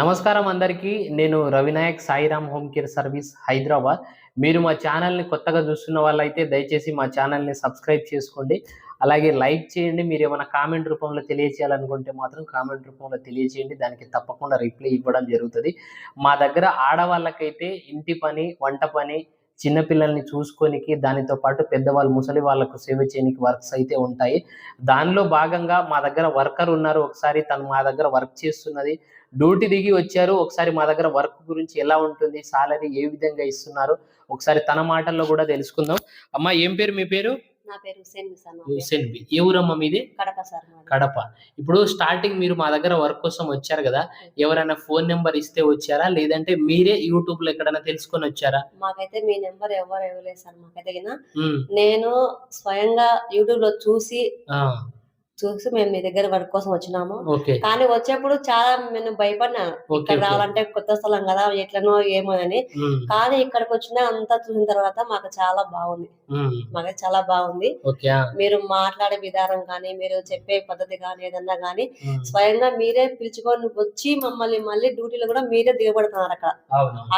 నమస్కారం అందరికీ. నేను Ravinayak Sairam home care service Hyderabad. మీరు మా ఛానల్ని కొత్తగా చూస్తున్న వాళ్ళైతే దయచేసి మా ఛానల్ని సబ్స్క్రైబ్ చేసుకోండి. అలాగే లైక్ చేయండి. మీరు ఏమైనా కామెంట్ రూపంలో తెలియచేయాలనుకుంటే మాత్రం కామెంట్ రూపంలో తెలియచేయండి. దానికి తప్పకుండా రిప్లై ఇవ్వడం జరుగుతుంది. మా దగ్గర ఆడవాళ్ళకైతే ఇంటి పని వంట పని చిన్నపిల్లల్ని చూసుకోనికి దానితో పాటు పెద్దవాళ్ళు ముసలి వాళ్ళకు సేవ చేయడానికి వర్క్స్ అయితే ఉంటాయి. దానిలో భాగంగా మా దగ్గర వర్కర్ ఉన్నారు. ఒకసారి తను మా దగ్గర వర్క్ చేస్తున్నది. డ్యూటీ దిగి వచ్చారు. ఒకసారి మా దగ్గర వర్క్ గురించి ఎలా ఉంటుంది సాలరీ ఏ విధంగా ఇస్తున్నారు ఒకసారి తన మాటల్లో కూడా తెలుసుకుందాం. అమ్మ ఏం పేరు మీ పేరు? నా పేరు హుసేన్ బి ఏ ఊరమ్మా మీది? కడప సార్. కడప. ఇప్పుడు స్టార్టింగ్ మీరు మా దగ్గర వర్క్ కోసం వచ్చారు కదా ఎవరైనా ఫోన్ నెంబర్ ఇస్తే వచ్చారా? లేదంటే మీరే యూట్యూబ్లో ఎక్కడైనా తెలుసుకొని వచ్చారా? మాకైతే మీ నెంబర్ ఎవరు ఇవ్వలేదు సార్ మాకైతే నేను స్వయంగా యూట్యూబ్లో చూసి ఆ, చూసి మేము మీ దగ్గర వర్క్ కోసం వచ్చినాము. కానీ వచ్చేప్పుడు చాలా నేను భయపడినా. ఇక్కడ. రావాలంటే కొత్త స్థలం కదా ఎట్లనో ఏమో అని. కానీ ఇక్కడికి వచ్చినా అంతా చూసిన తర్వాత మాకు చాలా బాగుంది. మాకైతే చాలా బాగుంది. మీరు మాట్లాడే విధానం కానీ మీరు చెప్పే పద్ధతి కానీ ఏదన్నా కానీ స్వయంగా మీరే పిలుచుకొని వచ్చి మమ్మల్ని మళ్ళీ డ్యూటీలో కూడా మీరే దిగబడుతున్నారు అక్కడ.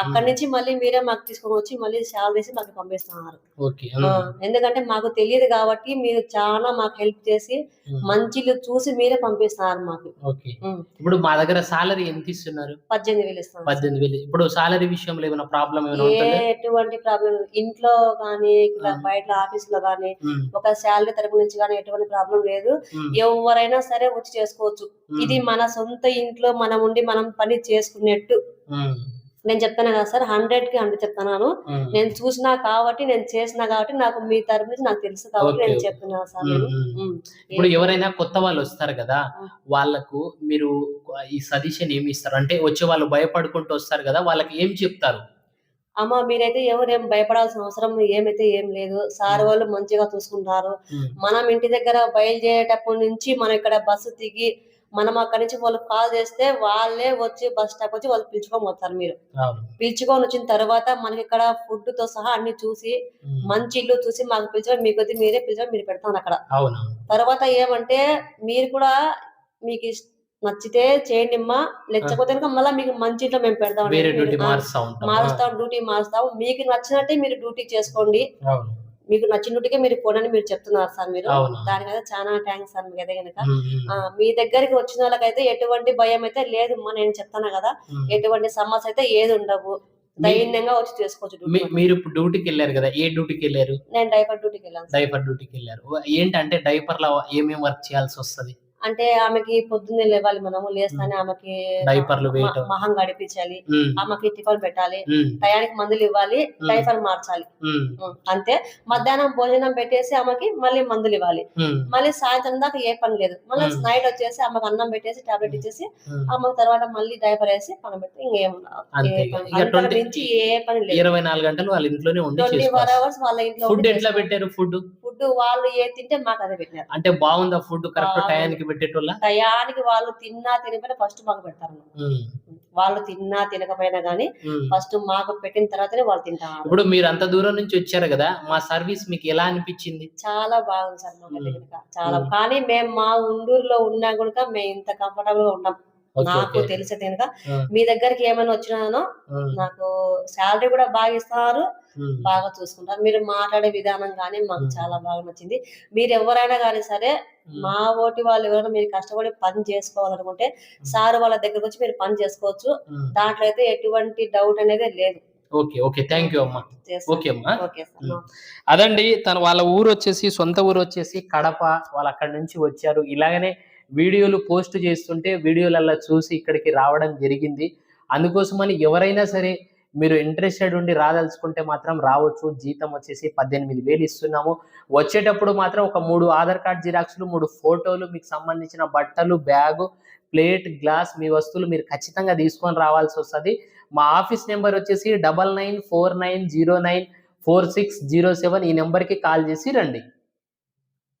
అక్కడి నుంచి మళ్ళీ మీరే మాకు తీసుకొని వచ్చి మళ్ళీ శాలరీస్ మాకు పంపిస్తున్నారు. ఎందుకంటే మాకు తెలియదు కాబట్టి మీరు చాలా మాకు హెల్ప్ చేసి మంచిలు చూసి మీరే పంపిస్తున్నారు మాకు. ఓకే. ఇప్పుడు మా దగ్గర సాలరీ ఎంత ఇస్తున్నారు? పద్దెనిమిది వేలు ఇస్తున్నారు పద్దెనిమిది వేలు. ఇప్పుడు సాలరీ విషయంలో ఏమైనా ప్రాబ్లం ఏమైనా ఎటువంటి ప్రాబ్లం ఇంట్లో కానీ. బయట ఆఫీస్లో కానీ ఒక శాలరీ తరపు నుంచి కానీ ఎటువంటి ప్రాబ్లం లేదు. ఎవరైనా సరే వచ్చి చేసుకోవచ్చు. ఇది మన సొంత ఇంట్లో మనం ఉండి మనం పని చేసుకున్నట్టు నేను చెప్తాను కదా సార్ హండ్రెడ్కి హండ్రెడ్ చెప్తున్నాను. నేను చూసినా కాబట్టి నేను చేసినా కాబట్టి నాకు మీ తరపు నుంచి నాకు తెలుసు కాబట్టి నేను. చెప్తున్నాను సార్. ఇప్పుడు ఎవరైనా కొత్త వాళ్ళు వస్తారు కదా. వాళ్ళకు మీరు ఈ సజెషన్ ఏమి ఇస్తారు? అంటే వచ్చే వాళ్ళు భయపడుకుంటూ వస్తారు కదా వాళ్ళకి ఏం చెప్తారు? అమ్మ మీరైతే ఎవరేం భయపడాల్సిన అవసరం ఏమైతే ఏం లేదు. సార్. వాళ్ళు మంచిగా చూసుకుంటారు. మనం ఇంటి దగ్గర బయలుదేరేటప్పటి నుంచి మనం ఇక్కడ బస్సు దిగి మనం అక్కడి నుంచి వాళ్ళకి కాల్ చేస్తే వాళ్ళే వచ్చి బస్ స్టాప్ వచ్చి వాళ్ళు పిలుచుకొని వస్తారు మీరు. పిలుచుకొని వచ్చిన తర్వాత మనకి ఇక్కడ ఫుడ్తో సహా అన్ని చూసి మంచి ఇల్లు చూసి మాకు పిలిచి మీకు వద్దు మీరే పిలిచి మీరు పెడతాను అక్కడ. తర్వాత ఏమంటే మీరు కూడా మీకు ఇష్ట- నచ్చితే చేయండి అమ్మా. కనుక మళ్ళీ మీకు మంచి ఇంట్లో మేము పెడతాం మారుస్తా డ్యూటీ మారుస్తాం. మీకు నచ్చినట్టే మీరు డ్యూటీ చేసుకోండి. మీకు నచ్చిన డ్యూటీకే మీరు పోనని మీరు చెప్తున్నారు సార్ మీరు. అవును. దానికైతే చాలా థ్యాంక్స్ సార్ మీకు అయితే కనుక. మీ దగ్గరికి వచ్చిన వాళ్ళకైతే ఎటువంటి భయం అయితే లేదు అమ్మా నేను చెప్తాను కదా. ఎటువంటి సమస్య అయితే ఏది ఉండవు. ధైర్యంగా వచ్చి చేసుకోవచ్చు మీరు ఇప్పుడు డ్యూటీకి వెళ్ళారు కదా. ఏ డ్యూటీకి వెళ్ళారు? నేను డైపర్ డ్యూటీకి వెళ్ళాను. డైపర్ డ్యూటీకి వెళ్ళారు. ఏంటంటే డైపర్లో ఏమేమి వర్క్ చేయాల్సి వస్తది? అంటే ఆమెకి పొద్దున్నే లేవాలి మనము లేస్తానే ఆమెకి. మహం గడిపించాలి. ఆమెకి టిఫిన్ పెట్టాలి. టయానికి మందులు ఇవ్వాలి. డైపర్ మార్చాలి. అంతే. మధ్యాహ్నం భోజనం పెట్టేసి ఆమెకి మళ్ళీ మందులు ఇవ్వాలి. మళ్ళీ సాయంత్రం దాకా ఏ పని లేదు. మళ్ళీ. నైట్ వచ్చేసి ఆమెకు అన్నం పెట్టేసి టాబ్లెట్ ఇచ్చేసి. ఆమెకు తర్వాత మళ్ళీ డైపర్ వేసి పని పెడితే ఇంకేం అంతే. ఏ పని- ఇక అంతకు 20 మించి ఏ పని లేదు. ఇరవై నాలుగు గంటలు వాళ్ళ ఇంట్లోనే ఉండి ఫుడ్ ఎట్లా పెట్టారు ఫుడ్? ఫుడ్ వాళ్ళు ఏ తింటే మాకు అదే పెట్టినారు. అంటే బాగుందా ఫుడ్ కరెక్ట్. టయానికి పెట్టేటోళ్ళ? టయానికి వాళ్ళు తిన్నా తినకపోయినా ఫస్ట్ మాకు పెడతారు. వాళ్ళు తిన్నా తినకపోయినా గానీ. ఫస్ట్ మాకు పెట్టిన తర్వాతనే వాళ్ళు తింటారు. ఇప్పుడు మీరు అంత దూరం నుంచి వచ్చారు కదా మా సర్వీస్ మీకు ఎలా అనిపించింది? చాలా బాగుంది సార్ చాలా. కానీ మేము మా ఉండూరులో ఉన్నా కూడా మేము ఇంత కంఫర్టబుల్గా ఉన్నాం. నాకు. తెలిసే కనుక మీ దగ్గరికి ఏమైనా వచ్చినానో నాకు శాలరీ కూడా బాగా ఇస్తున్నారు ఉం. బాగా చూసుకుంటారు. మీరు మాట్లాడే విధానం కానీ మాకు. చాలా బాగా నచ్చింది. మీరు ఎవరైనా కానీ సరే. మా ఓటి వాళ్ళు ఎవరైనా మీరు కష్టపడి పని చేసుకోవాలనుకుంటే సార్ వాళ్ళ దగ్గరకు వచ్చి మీరు పని చేసుకోవచ్చు. దాంట్లో అయితే ఎటువంటి డౌట్ అనేది లేదు. Okay okay. థ్యాంక్ యూ అమ్మా. ఓకే అమ్మా. అదండి తన వాళ్ళ ఊరు వచ్చేసి సొంత ఊరు వచ్చేసి కడప. వాళ్ళు అక్కడి నుంచి వచ్చారు. ఇలాగనే వీడియోలు పోస్ట్ చేస్తుంటే వీడియోలల్లో చూసి ఇక్కడికి రావడం జరిగింది. అందుకోసమని ఎవరైనా సరే మీరు ఇంట్రెస్టెడ్ ఉండి రాదలుచుకుంటే మాత్రం రావచ్చు. జీతం వచ్చేసి పద్దెనిమిది వేలు ఇస్తున్నాము. వచ్చేటప్పుడు మాత్రం ఒక మూడు ఆధార్ కార్డ్ జిరాక్స్లు మూడు ఫోటోలు మీకు సంబంధించిన బట్టలు బ్యాగు ప్లేట్ గ్లాస్ మీ వస్తువులు మీరు ఖచ్చితంగా తీసుకొని రావాల్సి వస్తుంది. మా ఆఫీస్ నెంబర్ వచ్చేసి double nine four nine zero nine four six zero seven ఈ నెంబర్కి కాల్ చేసి రండి.